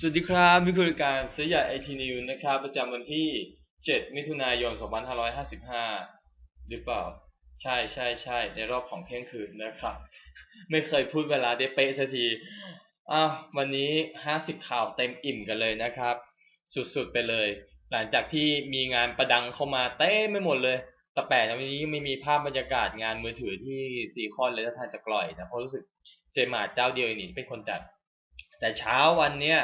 สวัสดีครับนี่คือรายการเสียใหญ่ไอทีนิวนะครับ ประจำวันที่ 7 มิถุนายน 2555 หรือเปล่า ใช่ใช่ใช่ในรอบของเที่ยงคืนนะครับ ไม่เคยพูดเวลาได้เป๊ะสักทีอ้าววันนี้ 50 ข่าวเต็มอิ่มกันเลยนะครับ สุดๆไปเลย หลังจากที่มีงานประดังเข้ามาเต้ไม่หมดเลย แต่แปลกนะวันนี้ไม่มีภาพบรรยากาศงานมือถือที่ซีคอนเลยถ้าทานจะกล่อยนะเพราะรู้สึกเจมาร์เจ้าเดียวนี่เป็นคนจัด แต่เช้าวันเนี้ย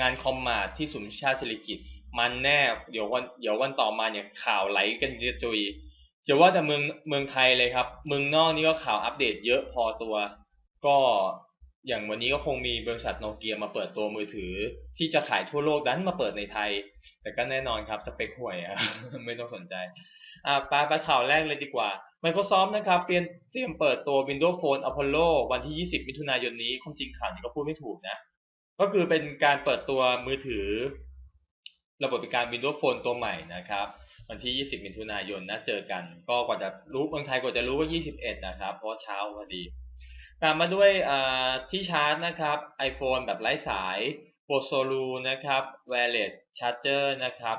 งานคอมมาที่สุนชาติเศรษฐกิจ มันแน่เดี๋ยววันเดี๋ยววันต่อมาเนี่ยข่าวไหลกันกระจุยจะว่าแต่เมืองเมืองไทยเลยครับ เมืองนอกนี่ก็ข่าวอัปเดตเยอะพอตัว ก็อย่างวันนี้ก็คงมีบริษัทโนเกียมาเปิดตัวมือถือ ที่จะขายทั่วโลกดันมาเปิดในไทย แต่ก็แน่นอนครับสเปคห่วยอะไม่ต้องสนใจอ่าไปไปข่าวแรกเลยดีกว่า Microsoft นะครับเตรียมเตรียมเปิดตัว Windows Phone Apollo วันที่ 20 มิถุนายนนี้ความจริงข่าวนี้ก็พูดไม่ถูกนะ ก็คือเป็นการเปิดตัวมือถือ ระบบการ Windows Phone ตัวใหม่นะครับ วันที่ 20 มิถุนายนนะเจอกัน ก็กว่าจะรู้เมืองไทยกว่าจะรู้ว่า21 นะครับ เพราะเช้าพอดีตามมาด้วยที่ชาร์จนะครับ iPhone แบบไร้สาย p o s o l u นะครับ Wireless Charger นะครับ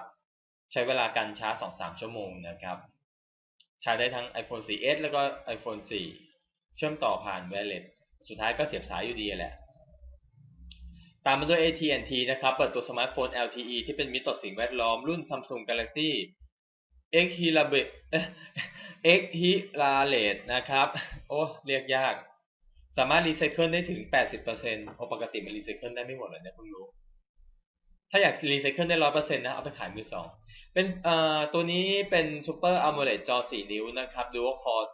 ใช้เวลาการชาร์จ 2-3 ชั่วโมงนะครับ ชาร์จได้ทั้ง iPhone 4S แล้วก็ iPhone 4 เชื่อมต่อผ่าน Wireless สุดท้ายก็เสียบสายอยู่ดีแหละ ตามมาด้วย AT&T นะครับ เปิดตัวสมาร์ทโฟน LTE ที่เป็นมิตรต่อสิ่งแวดล้อมรุ่น Samsung Galaxy X t i l a b e X t i l a l e t นะครับ โอ้ เรียกยาก สามารถรีไซเคิลได้ถึง 80%เพราะปกติมันรีไซเคิลได้ไม่หมดเลยนะเพิ่งรู้ ถ้าอยากรีไซเคิลได้ 100%นะ เอาไปขายมือสอง เป็นเอ่อตัวนี้เป็น Super AMOLED จอ 4 นิ้วนะครับ Dual Core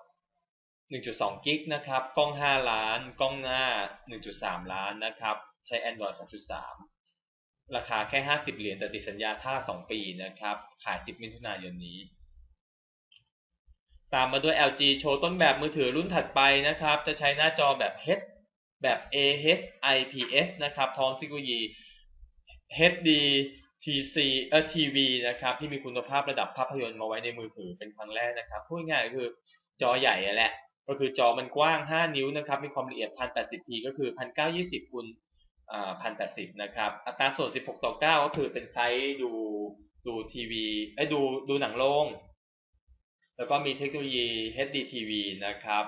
1.2 กิกนะครับ กล้อง 5 ล้าน กล้องหน้า 1.3 ล้านนะครับ ใช้ Android 2.3 ราคาแค่ 50 เหรียญแต่ติดสัญญาท่า 2 ปีนะครับ ขาย 10 มิถุนายนนี้ ตามมาด้วย LG โชว์ต้นแบบมือถือรุ่นถัดไปนะครับ จะใช้หน้าจอแบบ H แบบ AH IPS นะครับทองเทคโนโลยี HD TC เอ่อ TV นะครับ ที่มีคุณภาพระดับภาพยนตร์มาไว้ในมือถือเป็นครั้งแรกนะครับ พูดง่ายๆคือจอใหญ่แหละ ก็คือจอมันกว้าง 5 นิ้วนะครับ มีความละเอียด 1080p ก็คือ 1920คูณ อ่า1080นะครับ อัตราส่วน16ต่อ9ก็คือเป็นไซส์ดูดูทีวีไอ้ดูดูหนังโรงแล้วก็มีเทคโนโลยี HD TV นะครับ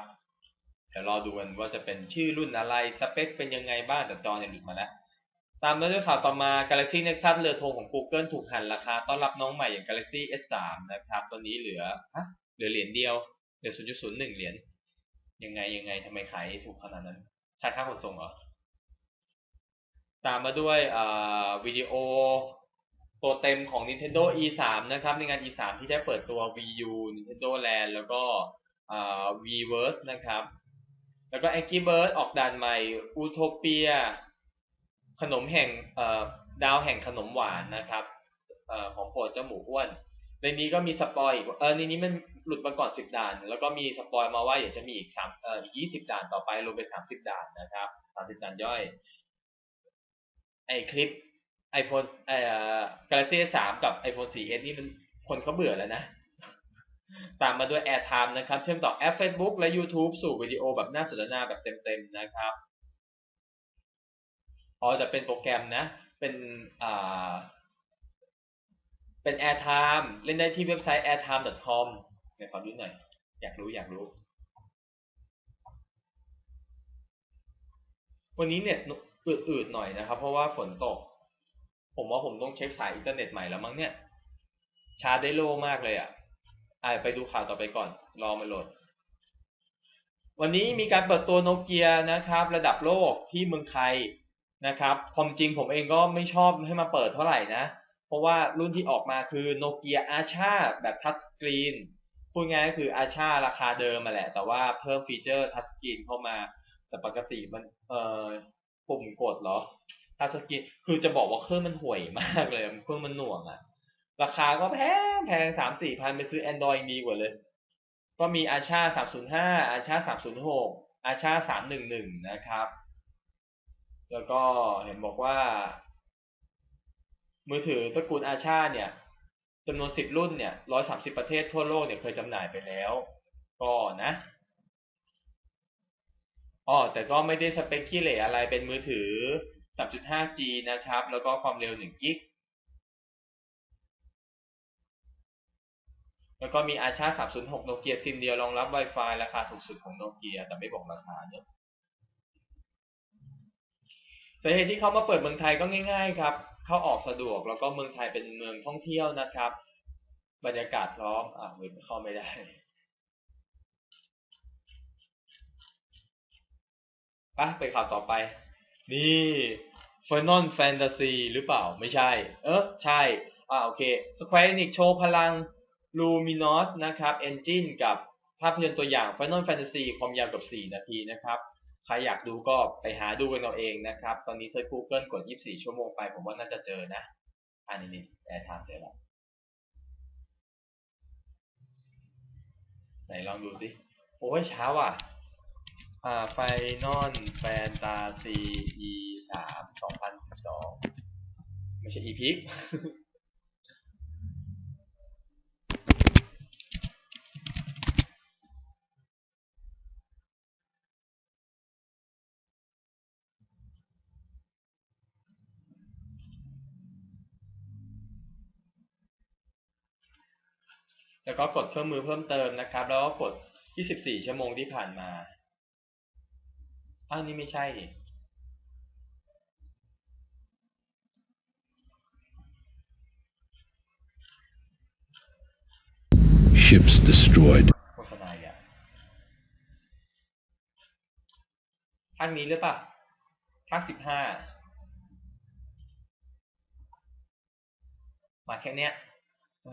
เดี๋ยวรอดูกันว่าจะเป็นชื่อรุ่นอะไร สเปคเป็นยังไงบ้างแต่จอเนี่ยหลุดมาแล้วตามมาด้วยข่าวต่อมา Galaxy Nexus เรือธงของ Google ถูกหันราคา ต้อนรับน้องใหม่อย่าง Galaxy S3 นะครับ ตัวนี้เหลือฮะเหลือเหรียญเดียว เหลือ 0.01 เหรียญ ยังไงยังไงทำไมขายถูกขนาดนั้นขายค่าขนส่งเหรอ ตามมาด้วยวิดีโอตัวเต็มของ Nintendo E3 นะครับ ในงาน E3 ที่ได้เปิดตัว Wii U Nintendo Land แล้วก็ Weverse นะครับ แล้วก็ Angry Birds ออกด่านใหม่ Utopia ขนมแห่งดาวแห่งขนมหวานนะครับอของโปรดเจ้าหมูอ้วน ในนี้ก็มีสปอยอีกเออในนี้มันหลุดมาก่อนสิบด่าน แล้วก็มีสปอยมาว่าอยากจะมีอีกสามเอ่ออีกยี่สิบด่านต่อไปรวมเป็นสามสิบด่านนะครับสามสิบด่านย่อย ไอคลิป iPhone เอ่อ Galaxy 3กับ iPhone 4S นี่มันคนเขาเบื่อแล้วนะ ตามมาด้วย AirTime นะครับ เชื่อมต่อแอป Facebook และ YouTube สู่วิดีโอแบบหน้าสนทนาแบบเต็มๆนะครับ อ๋อแต่เป็นโปรแกรมนะ เป็นอ่าเป็น AirTime เล่นได้ที่เว็บไซต์ airtime.com เดี๋ยวขอดูหน่อย อยากรู้อยากรู้ วันนี้เน็ต อืดๆหน่อยนะครับ เพราะว่าฝนตก ผมว่าผมต้องเช็คสายอินเทอร์เน็ตใหม่แล้วมั้งเนี่ยชาร์จได้โลมากเลยอะอ่าไปดูข่าวต่อไปก่อน รอมันโหลด วันนี้มีการเปิดตัวโนเกียนะครับ ระดับโลกที่เมืองไทยนะครับความจริงผมเองก็ไม่ชอบให้มาเปิดเท่าไหร่นะ เพราะว่ารุ่นที่ออกมาคือโนเกียอาชาแบบทัชสกรีนพูดง่ายก็คืออาชาราคาเดิมมาแหละ แต่ว่าเพิ่มฟีเจอร์ทัชสกรีนเข้ามา แต่ปกติมันเอ่อ ปุ่มกดเหรอทัชสกรีนคือจะบอกว่าเครื่องมันห่วยมากเลยเครื่องมันหน่วงอะราคาก็แพงแพงสามสี่พันไปซื้อ Android ดีกว่าเลย ก็มีอาชาสามศูนย์ห้าอาชาสามศูนย์หกอาชาสามหนึ่งหนึ่งนะครับ แล้วก็เห็นบอกว่า มือถือตระกูลอาชาเนี่ยจำนวนสิบรุ่นเนี่ยร้อยสามสิบประเทศทั่วโลกเนี่ยเคยจำหน่ายไปแล้ว ก็นะ อ๋อแต่ก็ไม่ได้สเปคขี้เหร่อะไรเป็นมือถือ 3.5G นะครับ แล้วก็ความเร็ว1กิกแล้วก็มีอาชา306โนเกียซิมเดียวรองรับ Wi-Fi ราคาถูกสุดของโนเกียแต่ไม่บอกราคาเนอะสาเหตุที่เขามาเปิดเมืองไทยก็ง่าย ๆ ครับ เข้าออกสะดวกแล้วก็เมืองไทยเป็นเมืองท่องเที่ยวนะครับ บรรยากาศพร้อมอ่าว็บเข้าไม่ได้ ปะไปข่าวต่อไป นี่ Final Fantasy หรือเปล่าไม่ใช่ เออใช่อ่าโอเค Square Enix โชว์พลัง Luminous นะครับ Engine กับภาพยนตร์ตัวอย่าง Final Fantasy ความยาวกับ 4 นาทีนะครับใครอยากดูก็ไปหาดูกันเอาเองนะครับ ตอนนี้เซิร์ช Google กด 24 ชั่วโมงไป ผมว่าน่าจะเจอนะ อันนี้นี่แอร์ไทม์เจอแล้ว ไหนลองดูสิ โอ้ยเช้าอะ ไฟนอนแฟนตาซี E สามสองพันสิบสองไม่ใช่ E พิกแล้วก็กดเครื่องมือเพิ่มเติมนะครับ แล้วก็กด 24 ชั่วโมงที่ผ่านมา อ้าวนี่ไม่ใช่นี่ Ships destroyed. โฆษณาอะภาคนี้หรือเปล่าภาค15มาแค่เนี้ย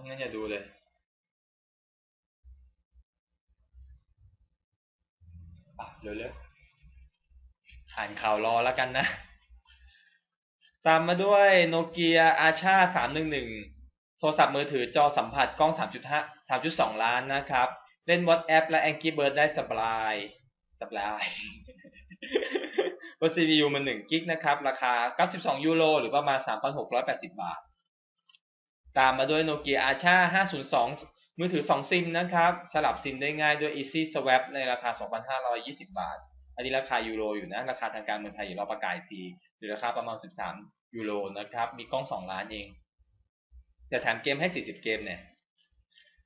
งั้นอย่าดูเลยอะเร็วๆ อ่านข่าวรอแล้วกันนะ ตามมาด้วยโนเกียอาชา311โทรศัพท์มือถือจอสัมผัสกล้อง3.5 3.2ล้านนะครับ เล่น WhatsApp และ Angry Bird ได้สบายสบายบน CPU มัน1กิกนะครับ ราคา 92 ยูโรหรือประมาณ 3,680 บาท ตามมาด้วยโนเกียอาชา502 มือถือ 2 ซิมนะครับ สลับซิมได้ง่ายด้วย Easy Swap ในราคา 2,520 บาท อันนี้ราคายูโรอยู่นะ ราคาทางการเมืองไทยอยู่เราประกาศทีหรือราคาประมาณ 13 ยูโรนะครับ มีกล้อง 2 ล้านเอง จะแถมเกมให้ 40 เกมเนี่ย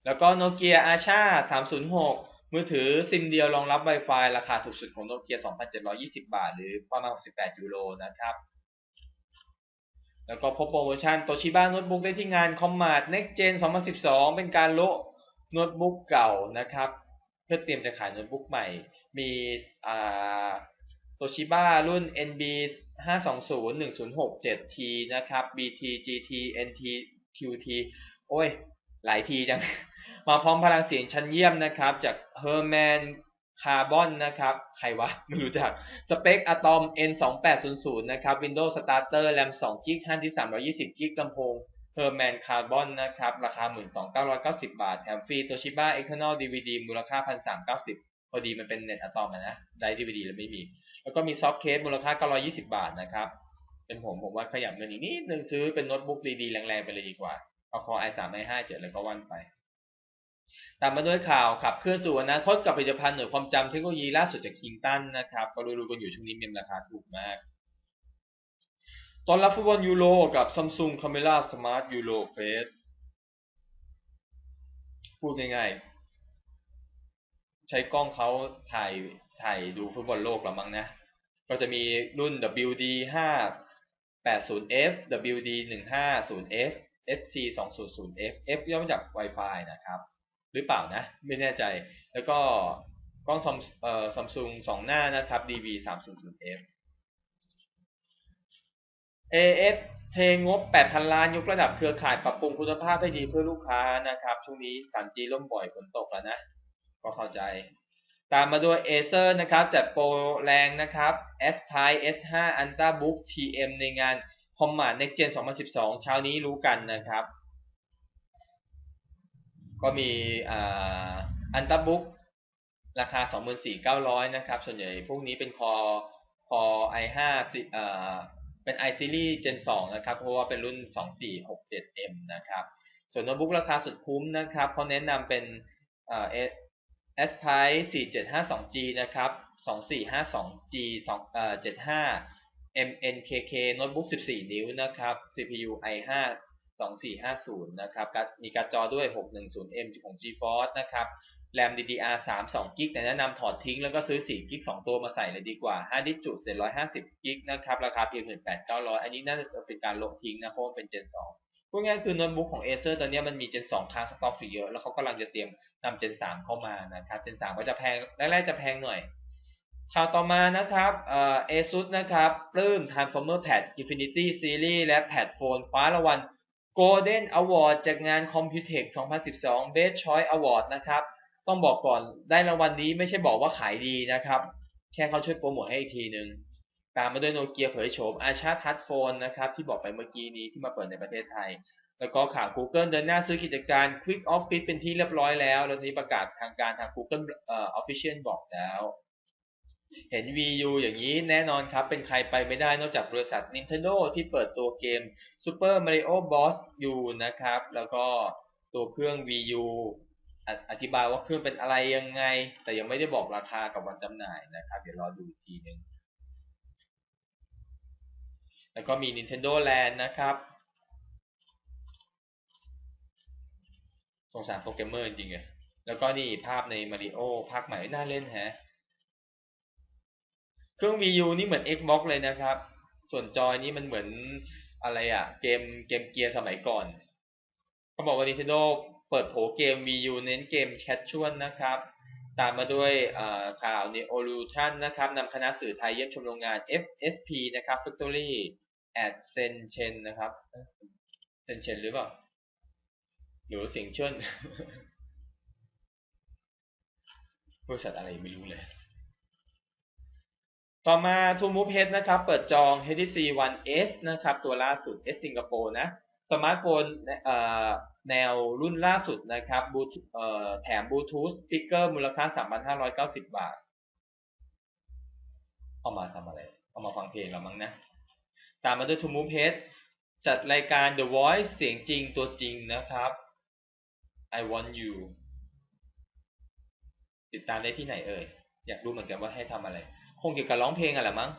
แล้วก็โนเกียอาชา306 มือถือซิมเดียวรองรับ Wi-Fi ราคาถูกสุดของโนเกีย2,720 บาท หรือประมาณ 68 ยูโรนะครับ แล้วก็พบโปรโมชั่นโตชิบ้าโน้ตบุ๊กได้ที่งานคอมมาด Next Gen 2012 เป็นการโละโน้ตบุ๊กเก่านะครับ พื่อเตรียมจะขายโน้ตบุ๊กใหม่ มีอ่าโตชิบ้ารุ่น NB 520 1067T นะครับ BT GT NT QT โอ้ย หลายทีจัง มาพร้อมพลังเสียงชั้นเยี่ยมนะครับ จาก Herman Carbon นะครับ ใครวะ ไม่รู้จัก สเปค Atom N2800 นะครับ Windows Starter RAM 2 GB 5ที่320 GB ลำโพง Herman Carbon นะครับ ราคา 12,990 บาท แถมฟรี Toshiba External DVD มูลค่า 1,390 พอดีมันเป็นเน็ตอะตอมนะ ได้ DVD แล้วไม่มี แล้วก็มีซอฟต์เคสมูลค่า 920 บาทนะครับ เป็นผมผมว่าขยับเงินอีกนิดนึงซื้อเป็นโน้ตบุ๊กดีๆ แรงๆ ไปเลยดีกว่า เอาคอ i3 i5 7แล้วก็วันไป ตามมาด้วยข่าวขับเคลื่อนสู่อนาคตกับผลิตภัณฑ์หน่วยความจำเทคโนโลยีล่าสุดจากคิงตันนะครับ ก็รู้ๆกันอยู่ช่วงนี้มีราคาถูกมาก ตอนรับฟุตบอลยูโรกับ Samsung Camera Smart Euro Face พูดง่ายๆ ใช้กล้องเขาถ่ายถ่ายดูฟุตบอลโลกหรือมั้งนะ ก็จะมีรุ่น WD 580F WD 150F ST 200F F ย่อมาจาก Wi-Fi นะครับ หรือเปล่านะ ไม่แน่ใจ แล้วก็กล้องซัมซัมซุงสองหน้านะครับ DV 300F AS เทงบ 8,000 ล้านยกระดับเครือข่ายปรับปรุงคุณภาพให้ดีเพื่อลูกค้านะครับ ช่วงนี้ 3G ล่มบ่อยฝนตกแล้วนะ ก็เข้าใจ ตามมาด้วย Acer นะครับ จัดโปรแรงนะครับ S p i S5 Ultrabook TM ในงาน Command Next Gen 2012 เช้านี้รู้กันนะครับ ก็มีอ่า Ultrabook ราคา 24,900 นะครับ ส่วนใหญ่พวกนี้เป็นคอคอ i5 สิอ่า เป็น i series Gen 2 นะครับ เพราะว่าเป็นรุ่น 2467M นะครับ ส่วนโน้ตบุ๊กราคาสุดคุ้มนะครับเขาแนะนำเป็นอ่า Aspire 4752G นะครับ 2452G 2เอ่อ75 MNKK โน้ตบุ๊ก 14 นิ้วนะครับ CPU i5 2450 นะครับ มีการ์ดจอด้วย 610M ของ GeForce นะครับ RAM DDR3 2กิกแต่แนะนำถอดทิ้งแล้วก็ซื้อ4กิก2ตัวมาใส่เลยดีกว่า5ดิสจุ750กิกนะครับ ราคาเพียง 18,900 อันนี้น่าจะเป็นการลบทิ้งนะเพราะมันเป็น Gen 2พูดง่ายคือโน้ตบุ๊กของ Acer ตอนนี้มันมี Gen 2ค้างสต็อกอยู่เยอะ แล้วเขากำลังจะเตรียมนำ Gen 3 เข้ามานะครับ Gen 3 ก็จะแพงแรกๆจะแพงหน่อยข่าวต่อมานะครับเอ่อ ASUS นะครับปลื้ม Transformer Pad Infinity Series และ Pad Phone คว้ารางวัล Golden Award จากงาน Computex 2012 Best Choice Award นะครับ ต้องบอกก่อนได้รางวัลนี้ไม่ใช่บอกว่าขายดีนะครับ แค่เขาช่วยโปรโมทให้อีกทีหนึ่งตามมาด้วยโนเกียเผยโฉมอาชาทัชโฟนนะครับที่บอกไปเมื่อกี้นี้ที่มาเปิดในประเทศไทย แล้วก็ข่าว Google เดินหน้าซื้อกิจการ Quick Office เป็นที่เรียบร้อยแล้ว แล้วนี้ประกาศทางการทาง Google เอ่อ Official บอกแล้ว เห็น VU อย่างนี้แน่นอนครับ เป็นใครไปไม่ได้นอกจากบริษัท Nintendo ที่เปิดตัวเกม Super Mario Bros. U นะครับ แล้วก็ตัวเครื่อง VU อธิบายว่าเครื่องเป็นอะไรยังไง แต่ยังไม่ได้บอกราคากับวันจำหน่ายนะครับ เดี๋ยวรอดูอีกทีหนึ่งแล้วก็มี Nintendo Land นะครับสงสารโปรแกรมเมอร์จริงๆเลยแล้วก็นี่ภาพใน Mario ภาคใหม่น่าเล่นแฮะ เครื่อง Wii U นี่เหมือน Xbox เลยนะครับ ส่วนจอยนี่มันเหมือนอะไรอะ เกมเกมเกียร์สมัยก่อน เขาบอกว่า Nintendo เปิดโผเกม Wii U เน้นเกมแคชชวลนะครับ ตามมาด้วยข่าว Neolution นะครับนำคณะสื่อไทยเยี่ยมชมโรงงาน FSP นะครับ Factory at Shenzhen นะครับ Shenzhen หรือเปล่า หรือเสียงเชิญบริษัทอะไรไม่รู้เลย ต่อมา t o Move Head นะครับ เปิดจอง HTC One S นะครับ ตัวล่าสุด S สิงคโปร์นะ สมาร์ทโฟนเนอ แนวรุ่นล่าสุดนะครับแถมบลูทูธสปีกเกอร์มูลค่า 3,590 บาท เอามาทำอะไร เอามาฟังเพลงแล้วมั้งนะ ตามมาด้วย t o Move Head จัดรายการ The Voice เสียงจริงตัวจริงนะครับ I want you ติดตามได้ที่ไหนเอ่ย อยากรู้เหมือนกันว่าให้ทำอะไร คงเกี่ยวกับร้องเพลงอะแหละมั้ง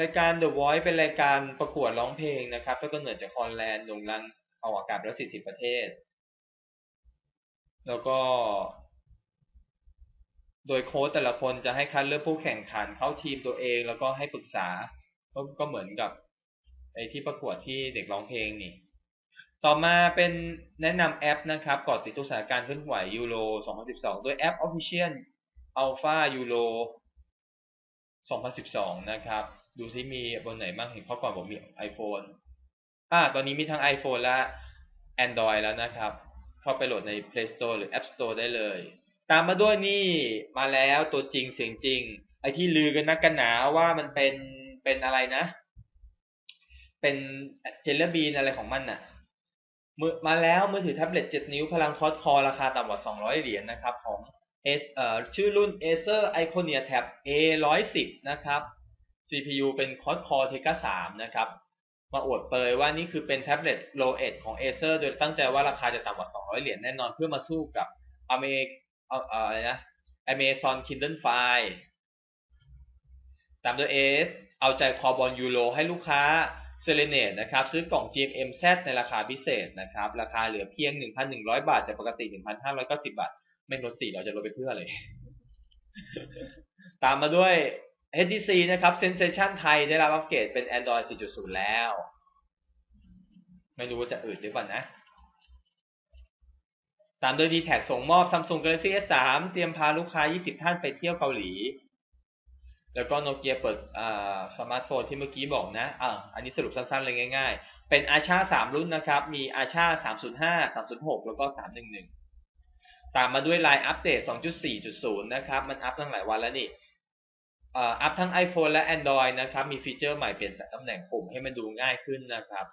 รายการ The Voice เป็นรายการประกวดร้องเพลงนะครับถ้าก็เหนือจากคอนแลนด์โด่งดังเอาอากาศแล้ว40 ประเทศ แล้วก็ โดยโค้ชแต่ละคนจะให้คัดเลือกผู้แข่งขันเข้าทีมตัวเอง แล้วก็ให้ปรึกษา ก็ก็เหมือนกับไอที่ประกวดที่เด็กร้องเพลงนี่ ต่อมาเป็นแนะนำแอปนะครับก่อติดทุกสถานการณ์เคลื่อนไหวยูโร 2012โดยแอป Official Alpha Euro 2012 นะครับ ดูซิมีบนไหนบ้างเห็นข้อก่อนผมมี iPhone อ่า ตอนนี้มีทั้ง iPhone และ Android แล้วนะครับ เข้าไปโหลดใน Play Store หรือ App Store ได้เลย ตามมาด้วยนี่มาแล้วตัวจริงเสียงจริง ไอที่ลือกันนักกันหนาว่ามันเป็นเป็นอะไรนะ เป็นเจลบีนอะไรของมันน่ะมือมาแล้วมือถือแท็บเล็ต 7 นิ้วพลังคอร์ดคอราคาต่ำกว่า 200 เหรียญนนะครับ ของ S เอ่อชื่อรุ่น Acer Iconia Tab A110 นะครับ CPU เป็น Quad Core Tegra 3 นะครับ มาอวดเปยว่านี่คือเป็นแท็บเล็ต Low End ของ Acer โดยตั้งใจว่าราคาจะต่ำกว่า 200 เหรียญแน่นอนเพื่อมาสู้กับอเมเอ่ออะไรนะ Amazon Kindle Fire ตามด้วย AS เอาใจคอบอลยูโรให้ลูกค้าเซเลเนตนะครับ ซื้อกล่อง GMM Z ในราคาพิเศษนะครับ ราคาเหลือเพียง 1,100 บาท จากปกติ 1,590 บาท ไม่ลด4เราจะลดไปเพื่ออะไร ตามมาด้วย HTC นะครับ Sensation ไทยได้รับอัปเกรดเป็น Android 4.0 แล้ว ไม่รู้ว่าจะอืดหรือเปล่านะ ตามโดย d t แทส่งมอบ Samsung Galaxy S3 เตรียมพาลูกค้า 20 ท่านไปเที่ยวเกาหลี แล้วก็โนเกียเปิดสมาร์ทโฟนที่เมื่อกี้บอกนะอ่าอันนี้สรุปสั้นๆเลยง่ายๆ เป็นอาชา3 รุ่นนะครับ มีอาชา305 306 แล้วก็ 311 ตามมาด้วยไลน์อัปเดต 2.4.0 นะครับ มันอัพตั้งหลายวันแล้วนี่ อัพทั้ง iPhone และ Android นะครับ มีฟีเจอร์ใหม่เปลี่ยนตำแหน่งปุ่มให้มันดูง่ายขึ้นนะครับ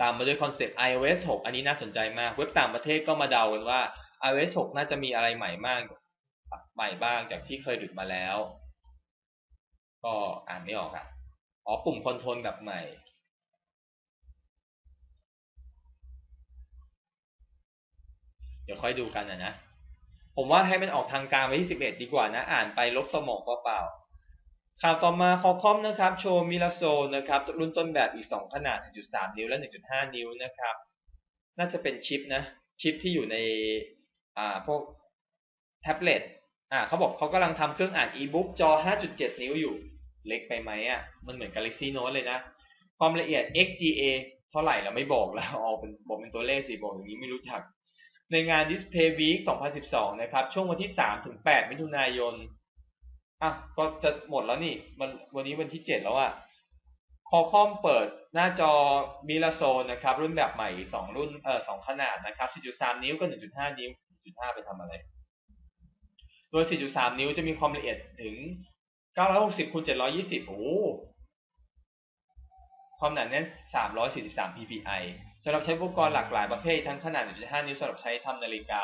ตามมาด้วยคอนเซปต์ iOS 6 อันนี้น่าสนใจมาก เว็บต่างประเทศก็มาเดากันว่า iOS 6 น่าจะมีอะไรใหม่มากใหม่บ้างจากที่เคยหลุดมาแล้ว ก็อ่านไม่ออกอะอ๋อปุ่มคอนโทรลแบบใหม่ เดี๋ยวค่อยดูกันนะนะ ผมว่าให้มันออกทางการไว้ที่11ดีกว่านะ อ่านไปลบสมองเปล่าๆข่าวต่อมาคอคอมนะครับ โชว์มิลาโซนะครับรุ่นต้นแบบอีก 2 ขนาด 1.3 นิ้วและ 1.5 นิ้วนะครับ น่าจะเป็นชิปนะ ชิปที่อยู่ในอ่าพวกแท็บเล็ตอ่าเขาบอกเขากำลังทำเครื่องอ่านอีบุ๊กจอ 5.7 นิ้วอยู่ เล็กไปไหมอะ มันเหมือน Galaxy Note เลยนะ ความละเอียด XGA เท่าไหร่เราไม่บอกแล้วเอาเป็นบอกเป็นตัวเลขสิบอกอย่างนี้ไม่รู้จัก ในงาน Display Week 2012 นะครับ ช่วงวันที่ 3 ถึง 8 มิถุนายน อะ ก็จะหมดแล้วนี่ มันวันนี้วันที่ 7 แล้วอะคอคอมเปิดหน้าจอมิลาโซนนะครับ รุ่นแบบใหม่ 2 รุ่น เอ่อ 2 ขนาดนะครับ 4.3 นิ้วกับ 1.5 นิ้ว 1.5 ไปทำอะไร โดย 4.3 นิ้วจะมีความละเอียดถึง 960คูณ720 โอ้ความหนาแน่น343 ppi สำหรับใช้อุปกรณ์หลากหลายประเภททั้งขนาด 1.5 นิ้วสำหรับใช้ทำนาฬิกา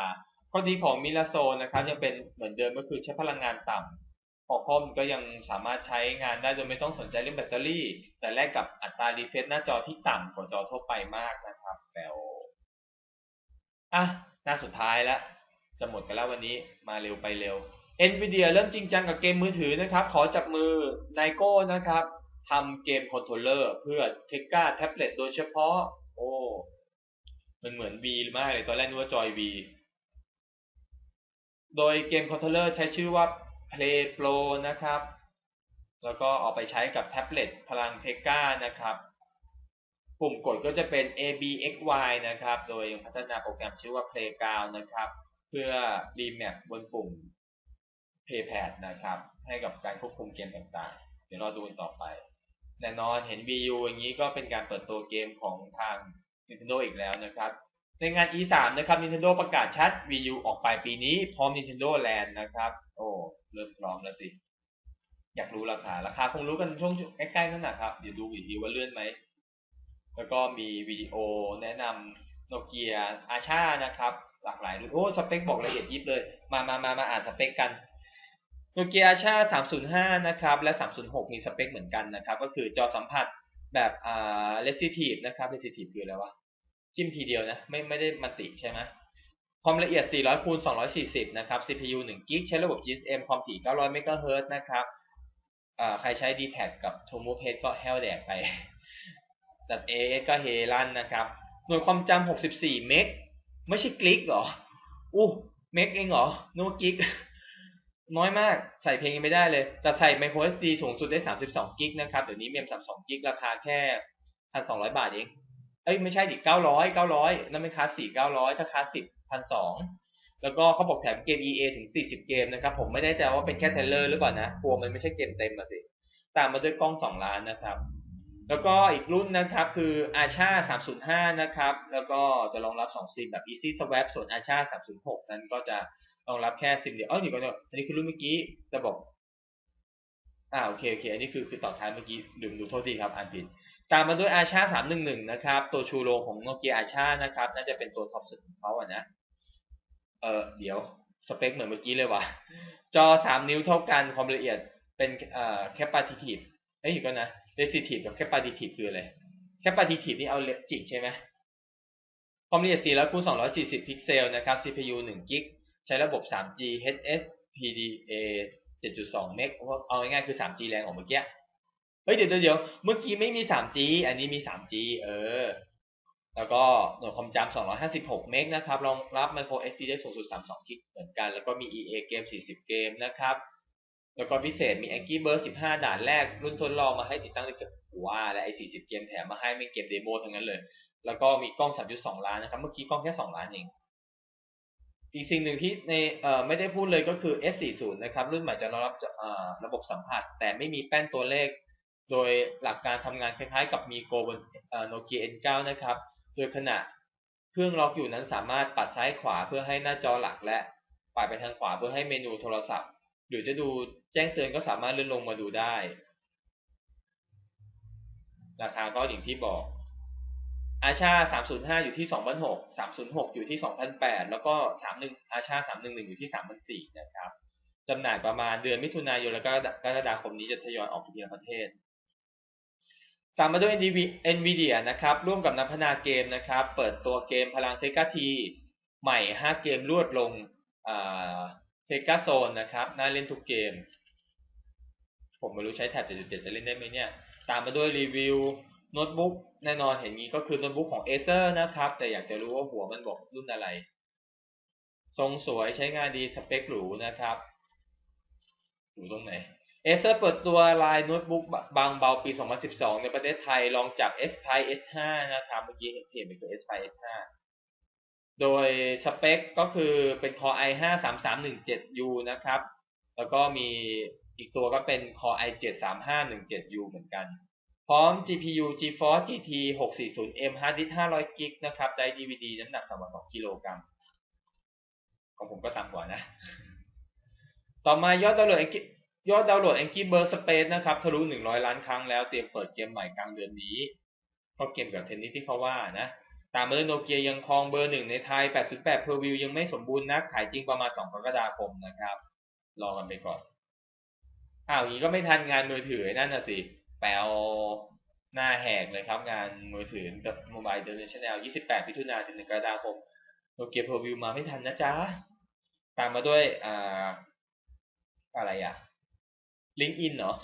ข้อดีของมิลาโซนะครับยังเป็นเหมือนเดิมก็คือใช้พลังงานต่ำพอคอมก็ยังสามารถใช้งานได้โดยไม่ต้องสนใจเรื่องแบตเตอรี่ แต่แลกกับอัตรารีเฟรชหน้าจอที่ต่ำกว่าจอทั่วไปมากนะครับแล้วอะหน้าสุดท้ายแล้วจะหมดกันแล้ววันนี้มาเร็วไปเร็ว NVIDIA เริ่มจริงจังกับเกมมือถือนะครับ ขอจับมือไนโก้นะครับทำเกมคอนโทรลเลอร์เพื่อเทกกาแท็บเล็ตโดยเฉพาะ โอ้ มันเหมือน V มากเลยตอนแรกนึกว่าจอย V โดยเกมคอนโทรลเลอร์ใช้ชื่อว่า Play Pro นะครับ แล้วก็เอาไปใช้กับแท็บเล็ตพลังเทกกานะครับ ปุ่มกดก็จะเป็น A B X Y นะครับ โดยพัฒนาโปรแกรมชื่อว่า Playground นะครับ เพื่อรีแมปบนปุ่ม Playpad นะครับ ให้กับการควบคุมเกมต่างๆ เดี๋ยวเรอดูกันต่อไป แน่นอนเห็น Wii U อย่างนี้ก็เป็นการเปิดตัวเกมของทาง Nintendo อีกแล้วนะครับ ในงาน E3 นะครับ Nintendo ประกาศชัด Wii U ออกไปปีนี้พร้อม Nintendo Land นะครับ โอ้เริ่มพร้อมแล้วสิ อยากรู้ราคา ราคาคงรู้กันช่วงใกล้ๆนั่นแหละครับ เดี๋ยวดูอีกทีว่าเลื่อนไหม แล้วก็มีวิดีโอแนะนำโนเกียอาชานะครับ หลากหลายรุ่นโอ้สเปคบอกละเอียดยิบเลย มามามามาอ่านสเปคกัน โนเกียอาชา305 นะครับ และ 306 มีสเปคเหมือนกันนะครับ ก็คือจอสัมผัสแบบอ่า resistive นะครับ resistive คืออะไรวะ จิ้มทีเดียวนะ ไม่ไม่ได้มันติใช่ไหมความละเอียด 400คูณ240 นะครับ CPU 1 g b ใช้ระบบ GSM ความถี่ 900 MHz นะครับอ่าใครใช้ d t a c กับ t o m o h e a d ก็แฮวแดกไปแต่ AS ก็เฮลันนะครับ หน่วยความจำ64 เมก ไม่ใช่กลิกเหรอ อู้ เมกเองเหรอนึกว่ากิก น้อยมากใส่เพลงยังไม่ได้เลย แต่ใส่ micro SD สูงสุดได้ 32กิกนะครับ เดี๋ยวนี้เมม32กิกราคาแค่ 1,200 บาทเอง เอ้ย ไม่ใช่ดิ900 900 นั่นเป็นคลาส4 900 ถ้าคลาส10 1,200 แล้วก็เขาบอกแถมเกม EA ถึง 40 เกมนะครับ ผมไม่แน่ใจว่าเป็นแค่เทรเลอร์หรือเปล่านะกลัวมันไม่ใช่เกมเต็มอะสิ ตามมาด้วยกล้อง 2 ล้านนะครับ แล้วก็อีกรุ่นนะครับคือ Acha 305 นะครับ แล้วก็จะรองรับ 2 ซิมแบบ Easy Swap ส่วน Acha 306 นั้นก็จะ รองรับแค่ซิมเดียวเอ้ยเดี๋ยวก่อนเดี๋ยอันนี้คือรุ่นเมื่อกี้จะบอกอ่าโอเคโอเค อันนี้คือคือต่อท้ายเมื่อกี้ลืมดูโทษทีครับอ่านผิดตามมาด้วย Acha 311นะครับ ตัวชูโรงของ Nokia Acha นะครับ น่าจะเป็นตัวท็อปสุดของเขาอะนะ เออเดี๋ยวสเปคเหมือนเมื่อกี้เลยว่ะจอ3นิ้วเท่ากันความละเอียดเป็นเอ่อ capacitive เอ้ยอยู่ก่อนนะ resistive กับ capacitive คืออะไร capacitive นี่เอาเล็บจิกใช่ไหมความละเอียด400คูณ240พิกเซลนะครับ CPU 1 g b ใช้ระบบ 3G HSPDA 7.2 เมกเอาง่ายๆคือ 3G แรงของเมื่อกี้ เฮ้ยเดี๋ยวเดี๋ยวเมื่อกี้ไม่มี 3G อันนี้มี 3G เออ แล้วก็หน่วยความจำ256 เมกนะครับ รองรับ micro SD ได้สูงสุด 32 กิกเหมือนกัน แล้วก็มี EA เกม 40 เกมนะครับ แล้วก็พิเศษมี Angry Birds 15 ด่านแรก รุ่นทดลองมาให้ติดตั้งในเกือบว้าและไอ้40 เกมแถมมาให้ไม่เกมเดโมทั้งนั้นเลย แล้วก็มีกล้อง 3.2 ล้านนะครับ เมื่อกี้กล้องแค่ 2 ล้านเอง อีกสิ่งหนึ่งที่ในเอ่อไม่ได้พูดเลยก็คือ S40 นะครับรุ่นใหม่จะรองรับเอ่อระบบสัมผัส แต่ไม่มีแป้นตัวเลข โดยหลักการทำงานคล้ายๆ กับมีโกบนโนเกีย N9 นะครับ โดยขณะเครื่องล็อกอยู่นั้นสามารถปัดซ้ายขวาเพื่อให้หน้าจอหลักและปัดไปทางขวาเพื่อให้เมนูโทรศัพท์ หรือจะดูแจ้งเตือนก็สามารถเลื่อนลงมาดูได้ ราคาก็อย่างที่บอก อาชา305อยู่ที่2,006 306อยู่ที่2,008แล้วก็31อาชา311อยู่ที่3,004นะครับจำหน่ายประมาณเดือนมิถุนายนแล้วก็กรกฎาคมนี้จะทยอยออกทีละประเทศ ตามมาด้วย NVIDIA นะครับ ร่วมกับนักพัฒนาเกมนะครับ เปิดตัวเกมพลังเทกาทีใหม่ 5 เกมรวดลงอ่าเทกาโซนนะครับน่าเล่นทุกเกม ผมไม่รู้ใช้แท็บ7.7 จะเล่นได้ไหมเนี่ย ตามมาด้วยรีวิว โน้ตบุ๊กแน่นอนเห็นงี้ก็คือโน้ตบุ๊กของ Acer นะครับ แต่อยากจะรู้ว่าหัวมันบอกรุ่นอะไร ทรงสวยใช้งานดีสเปคหรูนะครับหรูตรงไหน Acer เปิดตัวลายโน้ตบุ๊กบางเบาปี 2012 ในประเทศไทยลองจาก S Pi S5 นะครับ เมื่อกี้เห็นเห็นเป็นตัว S Pi S5 โดยสเปคก็คือเป็น Core i5 3317U นะครับ แล้วก็มีอีกตัวก็เป็น Core i7 3517U เหมือนกัน พร้อม GPU GeForce GT 640M Hard Disk 500 g b นะครับได้ DVD น้ำหนักต่ำกว่า2กิโลกรัมของผมก็ต่ำกว่านะ ต่อมายอดดาวน์โหลดยอดดาวน์โหลด Angry Birds Space นะครับทะลุ 100 ล้านครั้งแล้วเตรียมเปิดเกมใหม่กลางเดือนนี้ก็เกมกับเทนนิสที่เขาว่านะ ตามมาด้วยโนเกียยังครองเบอร์หนึ่งในไทย 808 per view ยังไม่สมบูรณ์นักขายจริงประมาณ 2 กรกฎาคมนะครับ รอกันไปก่อน อ้าวอย่างนี้ก็ไม่ทันงานมือถือนั่นน่ะสิ แปลวหน้าแหกเลยครับ งานมือถือกับโมบายเดลิเชนแนล28มิถุนายนถึง1กรกฎาคมโนเกีย per view มาไม่ทันนะจ๊ะ ตามมาด้วยอ่าอะไรอะลิงก์อินเหรอ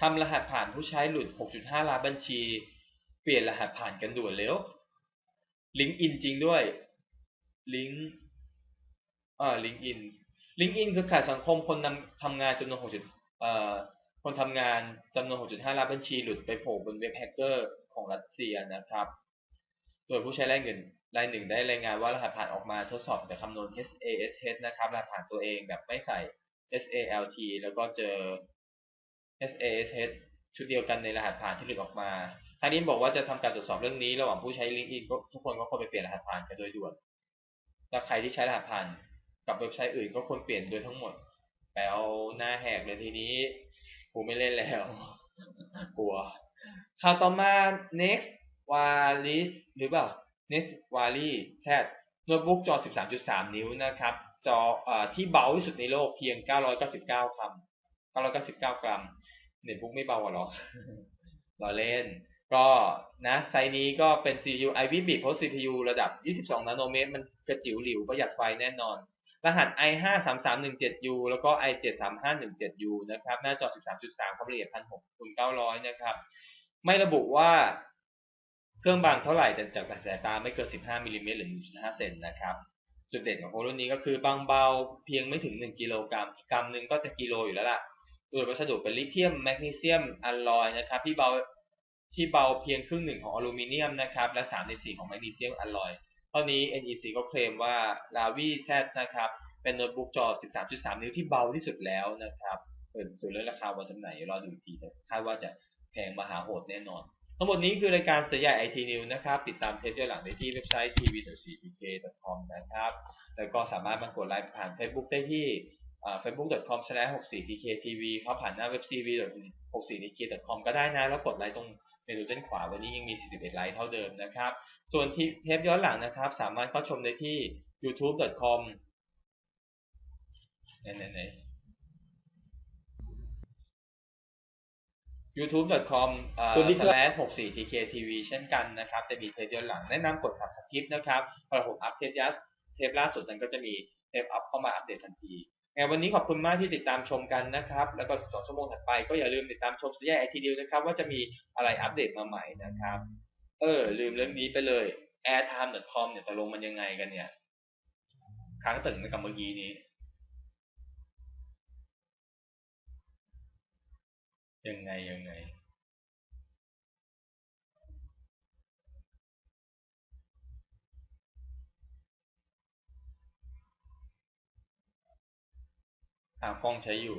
ทำรหัสผ่านผู้ใช้หลุด 6.5 ล้านบัญชี เปลี่ยนรหัสผ่านกันด่วนเร็วลิงก์อินจริงด้วย ลิงก์อ่าลิงก์อิน ลิงก์อินคือข่ายสังคมคนนำทำงานจำนวน 6. เอ่อคนทำงานจำนวน 6.5 ล้านบัญชีหลุดไปโผล่บนเว็บแฮกเกอร์ของรัสเซียนะครับ โดยผู้ใช้รายเงินรายหนึ่งได้รายงานว่ารหัสผ่านออกมาทดสอบแต่คำนวณ SASH นะครับ รหัสผ่านตัวเองแบบไม่ใส่ SALT แล้วก็เจอ SASH ชุดเดียวกันในรหัสผ่านที่หลุดออกมาทางนี้บอกว่าจะทำการตรวจสอบเรื่องนี้ระหว่างผู้ใช้ LinkedIn ก็ทุกคนก็ควรไปเปลี่ยนรหัสผ่านกันโดยด่วน และใครที่ใช้รหัสผ่าน กับเว็บไซต์อื่นก็ควรเปลี่ยนโดยทั้งหมดแปลหน้าแหกเลยทีนี้กูไม่เล่นแล้ว กลัวข่าวต่อมา next Walis หรือเปล่า next Wally แทดโน้ตบุ๊กจอ 13.3 นิ้วนะครับ จออที่เบาที่สุดในโลกเพียง 999คำ999 กรัมเน็ตบุ๊กไม่เบาหรอรอเล่น ก็นะไซส์นี้ก็เป็น CPU Ivy Bit เพราะ CPU ระดับ 22 นาโนเมตร มันกระจิ๋วหลิวประหยัดไฟแน่นอน รหัส i5 3317U แล้วก็ i7 3517U นะครับ หน้าจอ 13.3 ความละเอียด1600คูณ900 นะครับ ไม่ระบุว่าเครื่องบางเท่าไหร่แต่จากสายตาไม่เกิน 15 มิลลิเมตรหรือ 1.5 เซนนะครับ จุดเด่นของโครุ่นนี้ก็คือบางเบาเพียงไม่ถึง 1 กิโลกรัมอีกกรัมหนึ่งก็จะกิโลอยู่แล้วล่ะโดยวัสดุเป็นลิเธียมแมกนีเซียมอัลลอยนะครับ ที่เบาที่เบาเพียงครึ่งหนึ่งของอลูมิเนียมนะครับ และ3ใน4ของแมกนีเซียมอัลลอย ตอนนี้ NEC ก็เคลมว่า Ravi Z นะครับ เป็นโน้ตบุ๊กจอ 13.3 นิ้วที่เบาที่สุดแล้วนะครับเปิดส่วนเรื่องราคาวันจำหน่ายรอดูอีกทีแต่คาดว่าจะแพงมหาโหดแน่นอน ทั้งหมดนี้คือรายการเสือใหญ่ไอทีนิวนะครับ ติดตามเทปย้อนหลังได้ที่เว็บไซต์ tv.cpk.com นะครับ แล้วก็สามารถมากดไลค์ผ่าน Facebook ได้ที่ facebook.com/64tktv เขาผ่านหน้าเว็บ cv.64tk.com ก็ได้นะ แล้วกดไลค์ตรงเมนูด้านขวาวันนี้ยังมี 41 ไลค์เท่าเดิมนะครับ ส่วนเทปย้อนหลังนะครับ สามารถเข้าชมได้ที่ youtube.com ไหนๆ youtube.com เอ่อสวัสดีครับ slash 64 tktv เช่นกันนะครับ จะมีเทปย้อนหลัง แนะนำกด subscribe นะครับพอผมอัปเทปยัสเทปล่าสุดนั้นก็จะมีเทปอัพเข้ามาอัปเดตทันทีไงวันนี้ขอบคุณมากที่ติดตามชมกันนะครับ แล้วก็สองชั่วโมงถัดไปก็อย่าลืมติดตามชมซีรีส์ไอทีดิวนะครับ ว่าจะมีอะไรอัปเดตมาใหม่นะครับ เออ ลืมเรื่องนี้ไปเลย airtime.com เนี่ยตกลงมันยังไงกันเนี่ย ค้างตึงกับเมื่อกี้นี้ ยังไงยังไงอ่ากล้องใช้อยู่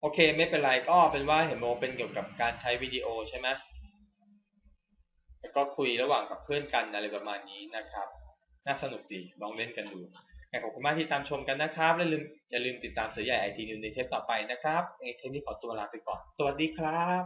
โอเค ไม่เป็นไรก็เป็นว่าเห็นโมเป็นเกี่ยวกับการใช้วิดีโอใช่ไหม แล้วก็คุยระหว่างกับเพื่อนกันอะไรประมาณนี้นะครับ น่าสนุกดีลองเล่นกันดูขอบคุณมากที่ตามชมกันนะครับและลืมอย่าลืมติดตามเสือใหญ่ไอทีนิวในเทปต่อไปนะครับในเทปนี้ขอตัวลาไปก่อน สวัสดีครับ